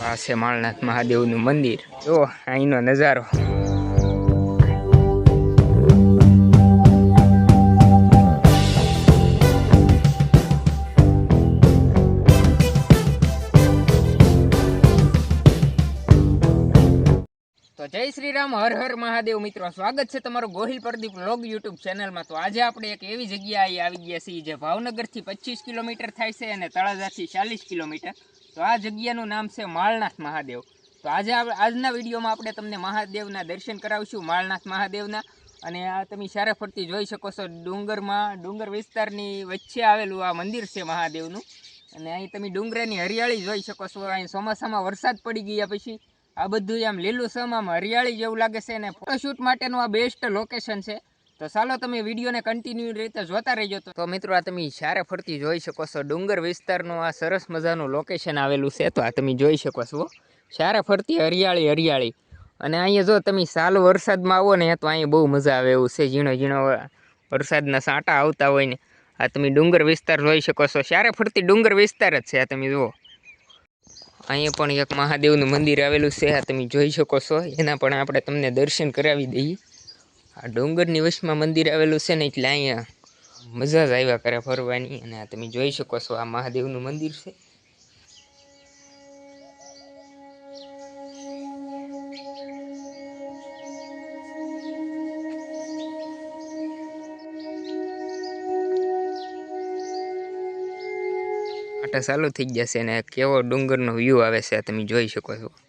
આ છે માળનાથ મહાદેવનું મંદિર. જો, અહીંનો નજારો. તો જય શ્રી રામ હર હર મહાદેવ મિત્રો. સ્વાગત છે તમારું ગોહિલ પ્રદીપ લોગ યુટ્યુબ ચેનલમાં. તો આજે આપણે એક એવી જગ્યાએ આવી ગયા છીએ જે ભાવનગરથી પચીસ કિલોમીટર થાય છે અને તળાજાથી ચાલીસ કિલોમીટર. તો આ જગ્યાનું નામ છે માળનાથ મહાદેવ. તો આજે આજના વિડીયોમાં આપણે તમને મહાદેવના દર્શન કરાવીશું, માળનાથ મહાદેવના. અને આ તમે સારા ફરતી જોઈ શકો છો, ડુંગરમાં, ડુંગર વિસ્તારની વચ્ચે આવેલું આ મંદિર છે મહાદેવનું. અને અહીં તમે ડુંગરાની હરિયાળી જોઈ શકો છો, અહીં ચોમાસામાં વરસાદ પડી ગયા પછી આ બધું આમ લીલું સમ આમ હરિયાળી જેવું લાગે છે. અને ફોટોશૂટ માટેનું આ બેસ્ટ લોકેશન છે. તો ચાલો તમે વિડીયોને કન્ટિન્યુ રીતે જોતા રહેજો તો. મિત્રો, આ તમે સારા ફરતી જોઈ શકો છો, ડુંગર વિસ્તારનું આ સરસ મજાનું લોકેશન આવેલું છે, તો આ તમે જોઈ શકો છો સારા ફરતી હરિયાળી હરિયાળી. અને અહીંયા જો તમે સાલ વરસાદમાં આવો ને, તો અહીંયા બહુ મજા આવે એવું છે, ઝીણો ઝીણો વરસાદના સાંટા આવતા હોય ને. આ તમે ડુંગર વિસ્તાર જોઈ શકો છો. સારા ફરતી ડુંગર વિસ્તાર જ છે, આ તમે જુઓ. અહીંયા પણ એક મહાદેવનું મંદિર આવેલું છે, આ તમે જોઈ શકો છો. એના પણ આપણે તમને દર્શન કરાવી દઈએ. આ ડુંગરની વચમાં મંદિર આવેલું છે ને એટલે અહીંયા મજા જ આવ્યા કરે ફરવાની. અને તમે જોઈ શકો છો, આ મહાદેવનું મંદિર છે. આટા ચાલુ થઈ જશે અને કેવો ડુંગરનો વ્યૂ આવે છે તમે જોઈ શકો છો.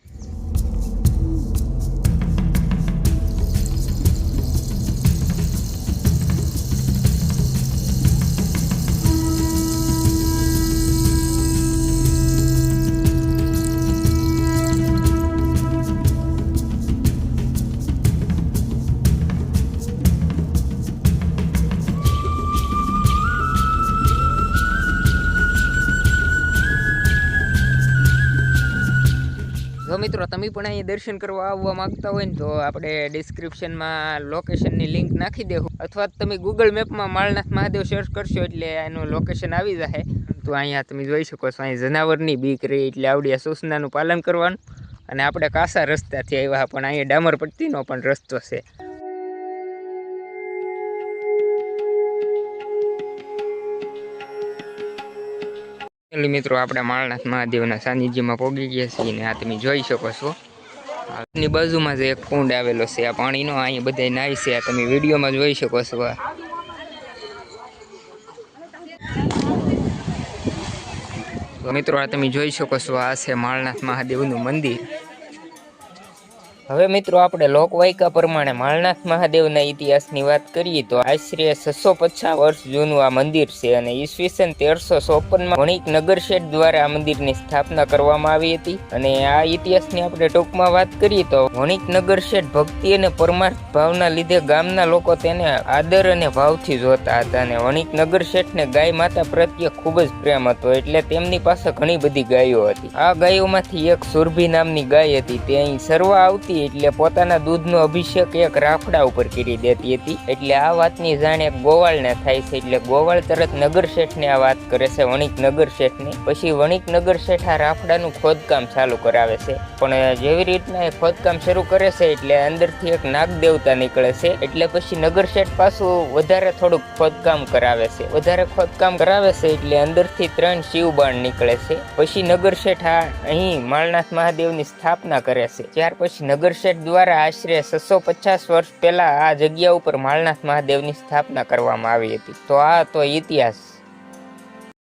જો મિત્રો, તમે પણ અહીં દર્શન કરવા આવવા માંગતા હોય ને, તો આપણે ડિસ્ક્રિપ્શનમાં લોકેશનની લિંક નાખી દેવું અથવા તમે ગૂગલ મેપમાં માળનાથ મહાદેવ સર્ચ કરશો એટલે એનું લોકેશન આવી જશે તો અહીંયા તમે જોઈ શકો છો, અહીં જનાવરની બીક રહી એટલે આવડી સૂચનાનું પાલન કરવાનું. અને આપણે કાસા રસ્તાથી આવ્યા, પણ અહીંયા ડામર પટ્ટીનો પણ રસ્તો છે. મિત્રો આપણે માળનાથ મહાદેવના સાનિધ્યમાં પહોંચી ગયા છીએ ને આ તમે જોઈ શકો છો. ની બાજુમાં જ એક કુંડ આવેલો છે. આ પાણીનો અહીંયા બધા નાય છે. આ તમે વિડીયોમાં જોઈ શકો છો. આ મિત્રો આ તમે જોઈ શકો છો. આ છે માળનાથ મહાદેવનું મંદિર. હવે મિત્રો આપણે લોકવાયકા પ્રમાણે માળનાથ મહાદેવના ઇતિહાસની વાત કરીએ તો આશરે છસો પચાસ વર્ષ જૂનું આ મંદિર છે અને ઈસવીસન તેરસો ચોપનમાં વણિક નગર શેઠ દ્વારા આ મંદિરની સ્થાપના કરવામાં આવી હતી. અને આ ઇતિહાસની આપણે ટૂંકમાં વાત કરીએ તો વણિક નગરશેઠ ભક્તિ અને પરમાર્થ ભાવના લીધે ગામના લોકો તેને આદર અને ભાવથી જોતા હતા અને વણિક નગરશેઠને ગાય માતા પ્રત્યે ખૂબ જ પ્રેમ હતો એટલે તેમની પાસે ઘણી બધી ગાયો હતી. આ ગાયોમાંથી એક સુરભી નામની ગાય હતી. તે અહીં સર્વ આવતી એટલે પોતાના દૂધનો અભિષેક એક રાફડા ઉપર કરી દેતી હતી. એટલે આ વાતની જાણ ગોવાળને થાય છે. એટલે ગોવાળ તરત નગર શેઠને આ વાત કરે છે, વણિક નગર શેઠને. પછી વણિક નગર શેઠ આ રાફડાનું ખોદકામ ચાલુ કરાવે છે. પણ જેવી રીતના એ ખોદકામ શરૂ કરે છે, એટલે અંદરથી એક નાગ દેવતા નીકળે છે. એટલે પછી નગર શેઠ પાછું વધારે થોડુંક ખોદકામ કરાવે છે. વધારે ખોદકામ કરાવે છે, એટલે અંદરથી ત્રણ શિવબાણ નીકળે છે. પછી નગર શેઠ આ અહીં માળનાથ મહાદેવની સ્થાપના કરે છે. ત્યાર પછી નગર શેઠ દ્વારા આશરે છસો પચાસ વર્ષ પહેલાં આ જગ્યા ઉપર માળનાથ મહાદેવની સ્થાપના કરવામાં આવી હતી. તો આ તો ઇતિહાસ.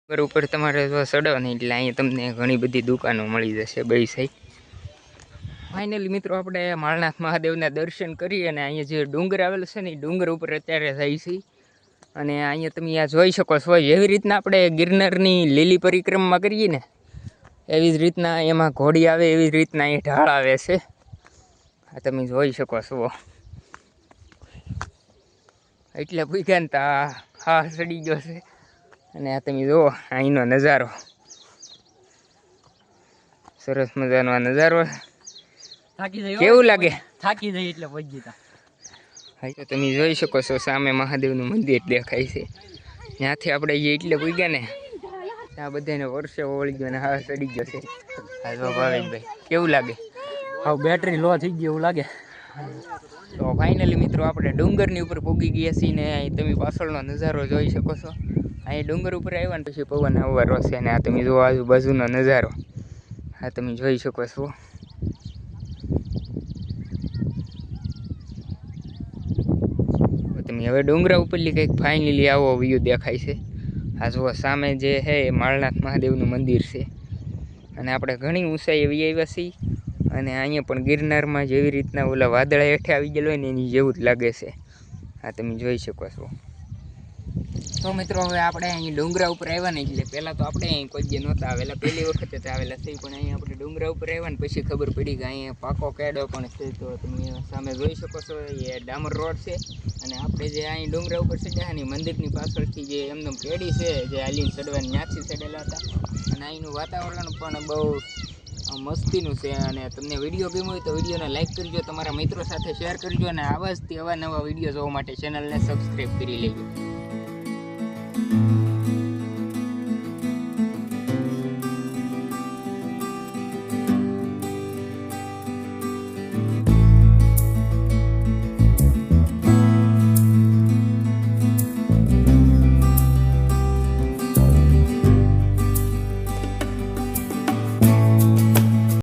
ઉપર ઉપર તમારે જો ચડો નહીં એટલે અહીંયા તમને ઘણી બધી દુકાનો મળી જશે બે સાઈડ. ફાઇનલી મિત્રો આપણે માળનાથ મહાદેવના દર્શન કરી અને અહીંયા જે ડુંગર આવેલો છે ને એ ડુંગર ઉપર અત્યારે જાય છે. અને અહીંયા તમે આ જોઈ શકો છો એવી રીતના આપણે ગિરનારની લીલી પરિક્રમા કરીએ ને, એવી જ રીતના એમાં ઘોડી આવે એવી જ રીતના અહીં ઢાળ આવે છે. આ તમે જોઈ શકો છો. એટલે ભૂગ્યા ને તા હા સડી ગયો છે. અને આ તમે જુઓ અહીંનો નજારો. સરસ મજાનો આ નજારો. કેવું લાગે? થાકી જઈ એટલે પહોંચી ગયા હા તો તમે જોઈ શકો છો સામે મહાદેવનું મંદિર દેખાય છે. ત્યાંથી આપણે જે એટલે પૂગ્યા ને આ બધાને વર્ષે ઓળી ગયો ને હા ચડી ગયો છે. હા કેવું લાગે? હા બેટરી લો થઈ ગઈ એવું લાગે. તો ફાઇનલી મિત્રો આપણે ડુંગરની ઉપર પૂગી ગયા છીએ ને અહીં તમે પાછળનો નજારો જોઈ શકો છો. અહીં ડુંગર ઉપર આવ્યા ને પછી પવન આવવા છે અને આ તમે જો આજુબાજુનો નજારો. આ તમે જોઈ શકો છો. તમે હવે ડુંગરા ઉપરથી કંઈક ફાઇનલી આવો વ્યૂ દેખાય છે. આ જુઓ સામે જે છે એ માળનાથ મહાદેવનું મંદિર છે. અને આપણે ઘણી ઊંચાઈ એવી આવ્યા છીએ. અને અહીંયા પણ ગિરનારમાં જેવી રીતના ઓલા વાદળા હેઠે આવી ગયેલો હોય ને એની જેવું જ લાગે છે. આ તમે જોઈ શકો છો. તો મિત્રો, હવે આપણે અહીં ડુંગરા ઉપર આવ્યા ને એટલે પહેલાં તો આપણે અહીં કોઈ જે નહોતા આવેલા. પહેલી વખત જ આવેલા થઈ પણ અહીં આપણે ડુંગરા ઉપર આવ્યા ને પછી ખબર પડી કે અહીંયા પાકો કેડો પણ છે. તો તમે સામે જોઈ શકો છો, એ ડામર રોડ છે. અને આપણે જે અહીં ડુંગરા ઉપર ચડ્યા ને મંદિરની પાછળથી જે એમનું પેઢી છે, જે હાલીને ચડવાની, ત્યાંથી ચડેલા હતા. અને અહીંનું વાતાવરણ પણ બહુ મસ્તીનું છે અને તમને વીડિયો ગમ્યો હોય તો વિડીયોને લાઈક કરજો, તમારા મિત્રો સાથે શેર કરજો અને આવા જ તે અવાનવા વીડિયો જોવા માટે ચેનલને સબસ્ક્રાઈબ કરી લેજો.